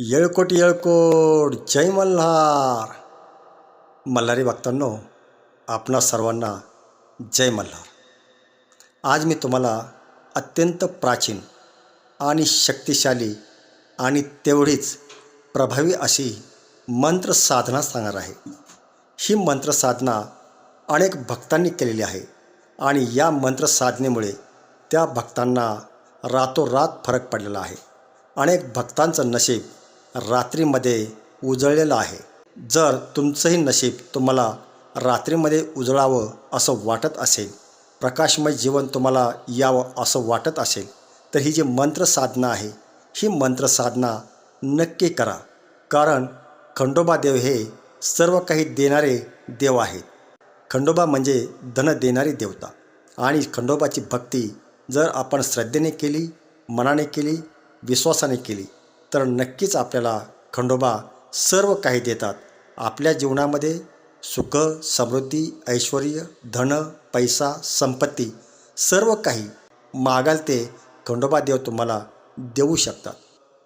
येळकोट येळकोट. जय मल्हार. मल्हारी भक्तांनो आपणा सर्वांना जय मल्हार. आज मी तुम्हाला अत्यंत प्राचीन आणि शक्तिशाली आणि तेवढीच प्रभावी अशी मंत्र साधना सांगणार आहे. ही मंत्र साधना अनेक भक्तांनी केलेली आहे आणि या मंत्रसाधनेमुळे त्या भक्तांना रातोरात फरक पडलेला आहे. अनेक भक्तांचं नशीब रात्रीमध्ये उजळलेलं आहे. जर तुमचंही नशीब तुम्हाला रात्रीमध्ये उजळावं असं वाटत असेल प्रकाशमय जीवन तुम्हाला यावं असं वाटत असेल तर ही जी मंत्र साधना आहे ही मंत्र साधना नक्की करा. कारण खंडोबा देव हे सर्व काही देणारे देव आहेत. खंडोबा म्हणजे धन देणारी देवता. आणि खंडोबाची भक्ती जर आपण श्रद्धेने केली मनाने केली विश्वासाने केली तर नक्कीच आपल्याला खंडोबा सर्व काही देतात. आपल्या जीवनामध्ये सुख समृद्धी ऐश्वर धन पैसा संपत्ती सर्व काही मागाल ते खंडोबा देव तुम्हाला देऊ शकतात.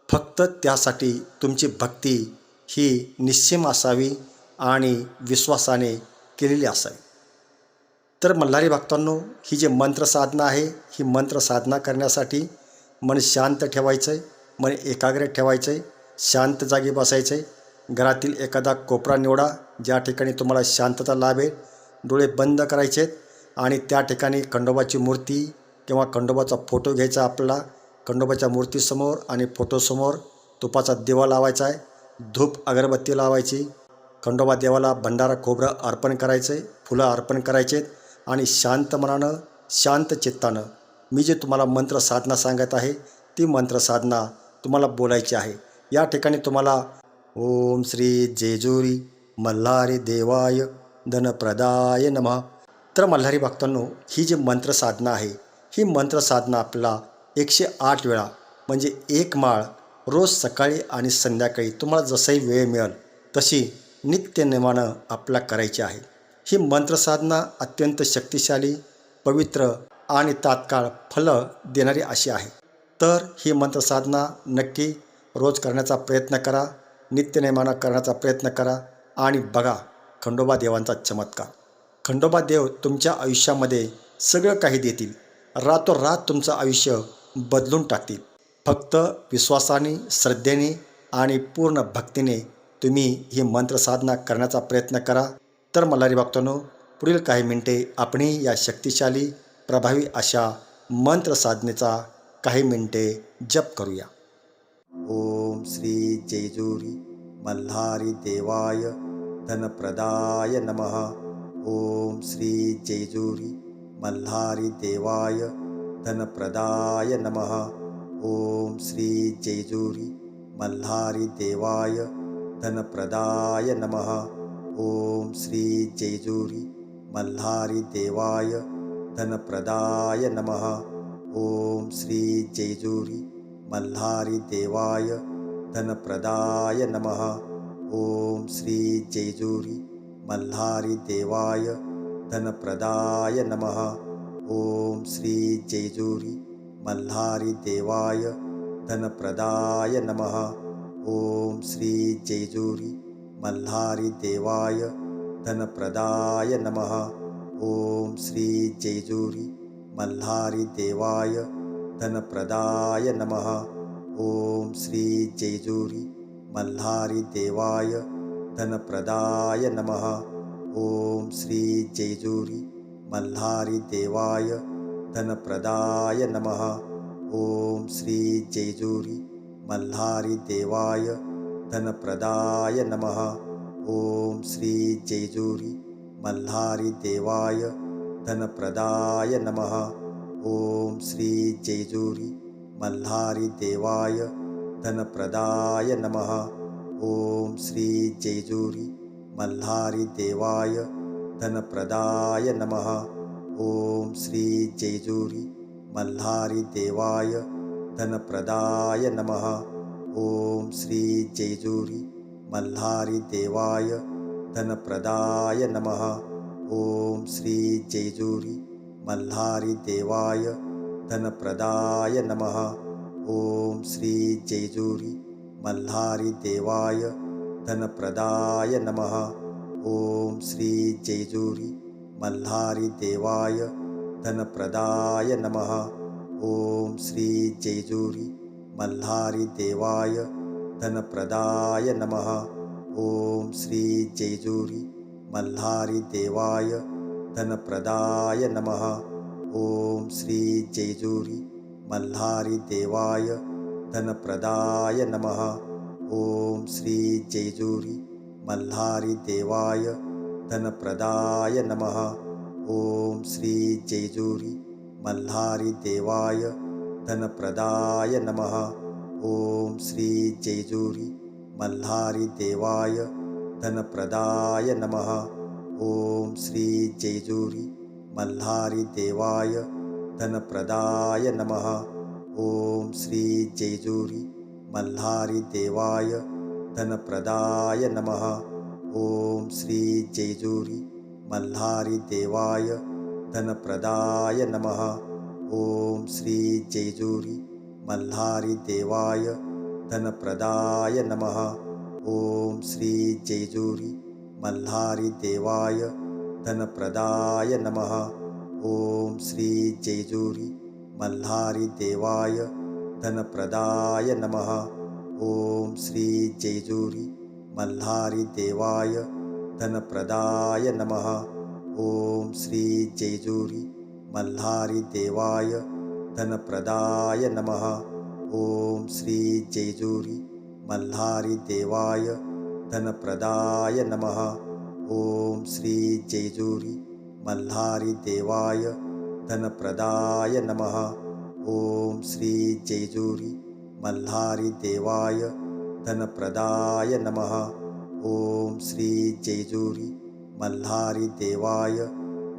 फक्त त्यासाठी तुमची भक्ती ही निश्चिम असावी आणि विश्वासाने केलेली असावी. तर मल्हारी भक्तांनो ही जी मंत्र साधना आहे ही मंत्र साधना करण्यासाठी मन शांत ठेवायचं आहे मन एकाग्र ठेवायचं आहे शांत जागी बसायचं आहे घरातील एखादा कोपरा निवडा ज्या ठिकाणी तुम्हाला शांतता लाभेल. डोळे बंद करायचे आणि त्या ठिकाणी खंडोबाची मूर्ती किंवा खंडोबाचा फोटो घ्यायचा आपला खंडोबाच्या मूर्तीसमोर आणि फोटोसमोर तुपाचा दिवा लावायचा आहे. धूप अगरबत्ती लावायची. खंडोबा देवाला भंडारा खोबरं अर्पण करायचं आहे फुलं अर्पण करायचे आणि शांत मनानं शांत चित्तानं. मी जे तुम्हाला मंत्र साधना सांगत आहे ती मंत्र साधना तुम्हाला बोलायची आहे. या ठिकाणी तुम्हाला ओम श्री जेजुरी मल्हारी देवाय धनप्रदाय नमः. तर मल्हारी भक्तांनो ही जी मंत्रसाधना आहे ही मंत्रसाधना आपला एकशे आठ वेळा म्हणजे एक माळ रोज सकाळी आणि संध्याकाळी तुम्हाला जसंही वेळ मिळेल तशी नित्यनिमानं आपला करायची आहे. ही मंत्रसाधना अत्यंत शक्तिशाली पवित्र आणि तात्काळ फलं देणारी अशी आहे. तर ही मंत्रसाधना नक्की रोज करण्याचा प्रयत्न करा नित्यनेमानं करण्याचा प्रयत्न करा आणि बघा खंडोबा देवांचा चमत्कार. खंडोबा देव तुमच्या आयुष्यामध्ये सगळं काही देतील. रातोरात तुमचं आयुष्य बदलून टाकतील. फक्त विश्वासाने श्रद्धेने आणि पूर्ण भक्तीने तुम्ही ही मंत्रसाधना करण्याचा प्रयत्न करा. तर मल्हारी भक्तांनो पुढील काही मिनटे आपणही या शक्तिशाली प्रभावी अशा मंत्रसाधनेचा काही मिनिटे जप करूया। ओम श्री जेजुरी मल्हारी देवाय धनप्रदाय नमः। ओम श्री जेजुरी मल्हारी देवाय धनप्रदाय नमः। ओम श्री जेजुरी मल्हारी देवाय धनप्रदाय नमः। ओम श्री जेजुरी मल्हारी देवाय धनप्रदाय नमः। ओम श्री जेजुरी मल्हारी देवाय धनप्रदाय नमः। ओम श्री जेजुरी मल्हारी देवाय धनप्रदाय नमः। ओम श्री जेजुरी मल्हारी देवाय धनप्रदाय नमः। ओम श्री जेजुरी मल्हारी देवाय धनप्रदाय नमः। ओम श्री जेजुरी मल्हारी देवाय धनप्रदाय नमः। ओम श्री जेजुरी मल्हारी देवाय धनप्रदाय नमः। ओम श्री जेजुरी मल्हारी देवाय धनप्रदाय नमः। ओम श्री जेजुरी मल्हारी देवाय धनप्रदाय नमः। ओम श्री जेजुरी मल्हारी देवाय धनप्रदाय नमः। ओम श्री जेजुरी मल्हारी देवाय धनप्रदाय नमः। ओम श्री जेजुरी मल्हारी देवाय धनप्रदाय नमः। ओम श्री जेजुरी मल्हारी देवाय धनप्रदाय नमः। ओम श्री जेजुरी मल्हारी देवाय धनप्रदाय नमः ओम श्री जेजुरी मल्हारी देवाय धनप्रदाय नमः। ओम श्री जेजुरी मल्हारी देवाय धनप्रदाय नमः। ॐ श्री जेजुरी मल्हारी देवाय धनप्रदाय नमः। ॐ श्री जेजुरी मल्हारी देवाय धनप्रदाय नमः। ॐ श्री जेजुरी मल्हारी देवाय धनप्रदाय नमः। ॐ श्री जेजुरी मल्हारी देवाय धनप्रदाय नमः। ॐ श्री जेजुरी मल्हारी देवाय धनप्रदाय नमः। ॐ श्री जेजुरी मल्हारी देवाय धनप्रदाय नमः। ॐ श्री जेजुरी मल्हारी देवाय धनप्रदाय नमः। ॐ श्री जेजुरी मल्हारी देवाय धनप्रदाय नमः। ॐ श्री जेजुरी मल्हारी देवाय धनप्रदाय नमः। ॐ श्री जेजुरी मल्हारी देवाय धनप्रदाय नमः। ॐ श्री जेजुरी मल्हारी देवाय धनप्रदाय नमः ॐ श्री जेजुरी मल्हारी देवाय धनप्रदाय नमः। ॐ श्री जेजुरी मल्हारी देवाय धनप्रदाय नमः। ॐ श्री जेजुरी मल्हारी देवाय धनप्रदाय नमः। ॐ श्री जेजुरी मल्हारी देवाय धनप्रदाय नमः। ॐ श्री जेजुरी मल्हारी देवाय धनप्रदाय नमः। ॐ श्री जेजुरी मल्हारी देवाय धनप्रदाय नमः। ॐ श्री जेजुरी मल्हारी देवाय धनप्रदाय नमः। ॐ श्री जेजुरी मल्हारी देवाय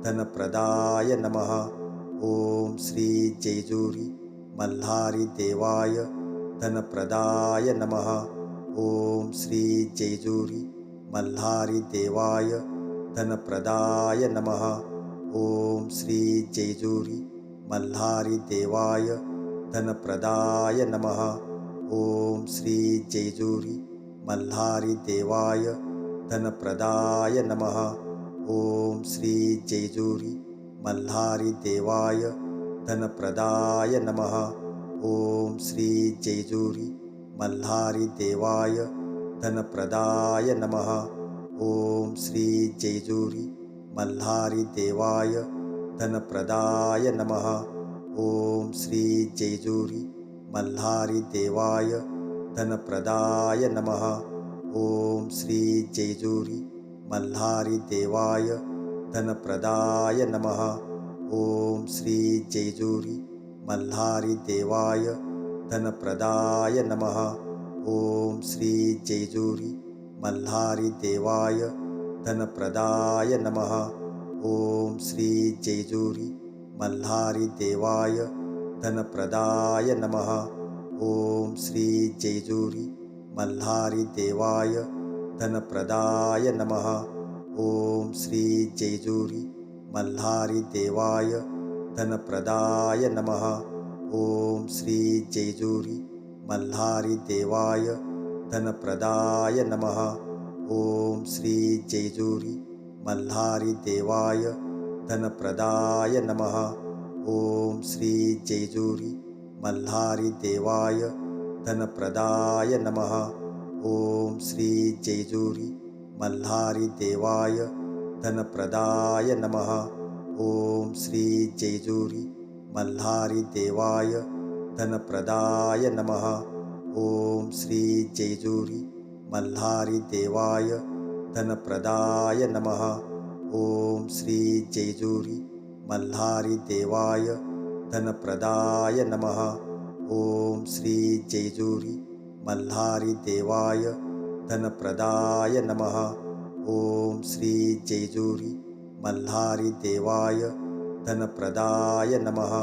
धनप्रदाय नमः। ॐ श्री जेजुरी मल्हारी देवाय धनप्रदाय नमः। ॐ श्री जेजुरी मल्हारी देवाय धनप्रदाय नमः। ॐ श्री जेजुरी मल्हारी देवाय धनप्रदाय नमः। ॐ श्री जेजुरी मल्हारी देवाय धनप्रदाय नमः। ॐ श्री जेजुरी मल्हारी देवाय धनप्रदाय नमः ॐ श्री जेजुरी मल्हारी देवाय धनप्रदाय नमः। ॐ श्री जेजुरी मल्हारी देवाय धनप्रदाय नमः। ॐ श्री जेजुरी मल्हारी देवाय धनप्रदाय नमः। ॐ श्री जेजुरी मल्हारी देवाय धनप्रदाय नमः। ॐ श्री जेजुरी मल्हारी देवाय धनप्रदाय नमः। ॐ श्री जेजुरी मल्हारी देवाय धनप्रदाय नमः। ॐ श्री जेजुरी मल्हारी देवाय धनप्रदाय नमः। ॐ श्री जेजुरी मल्हारी देवाय धनप्रदाय नमः। ॐ श्री जेजुरी मल्हारी देवाय धनप्रदाय नमः। ॐ श्री जेजुरी मल्हारी देवाय धनप्रदाय नमः। ॐ श्री जेजुरी मल्हारी देवाय धनप्रदाय नमः। ॐ श्री जेजुरी मल्हारी देवाय धनप्रदाय नमः। ॐ श्री जेजुरी मल्हारी देवाय धनप्रदाय नमः ॐ श्री जेजुरी मल्हारी देवाय धनप्रदाय नमः। ॐ श्री जेजुरी मल्हारी देवाय धनप्रदाय नमः। ॐ श्री जेजुरी मल्हारी देवाय धनप्रदाय नमः। ॐ श्री जेजुरी मल्हारी देवाय धनप्रदाय नमः। ॐ श्री जेजुरी मल्हारी देवाय धनप्रदाय नमः